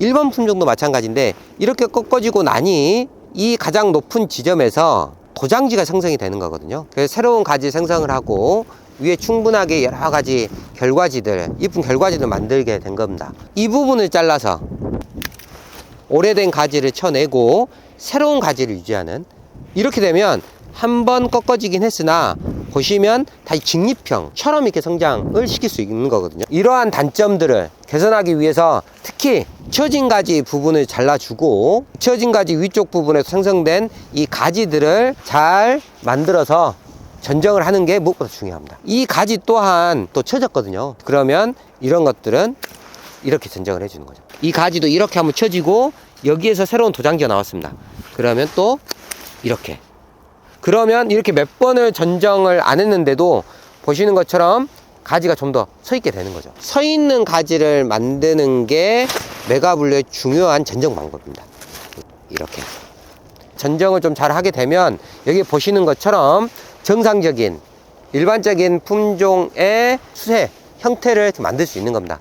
1번 품종도 마찬가지인데 이렇게 꺾어지고 나니 이 가장 높은 지점에서 도장지가 생성이 되는 거거든요. 그래서 새로운 가지 생성을 하고 위에 충분하게 여러 가지 결과지들, 이쁜 결과지들 만들게 된 겁니다. 이 부분을 잘라서 오래된 가지를 쳐내고 새로운 가지를 유지하는 이렇게 되면 한 번 꺾어지긴 했으나 보시면 다시 직립형처럼 이렇게 성장을 시킬 수 있는 거거든요. 이러한 단점들을 개선하기 위해서 특히 처진 가지 부분을 잘라주고 처진 가지 위쪽 부분에서 생성된 이 가지들을 잘 만들어서 전정을 하는 게 무엇보다 중요합니다. 이 가지 또한 또 처졌거든요. 그러면 이런 것들은 이렇게 전정을 해주는 거죠. 이 가지도 이렇게 한번 쳐지고 여기에서 새로운 도장지가 나왔습니다. 그러면 또 이렇게. 그러면 이렇게 몇 번을 전정을 안 했는데도 보시는 것처럼 가지가 좀 더 서 있게 되는 거죠. 서 있는 가지를 만드는 게 메가블루의 중요한 전정 방법입니다. 이렇게. 전정을 좀 잘 하게 되면 여기 보시는 것처럼 정상적인 일반적인 품종의 수세 형태를 만들 수 있는 겁니다.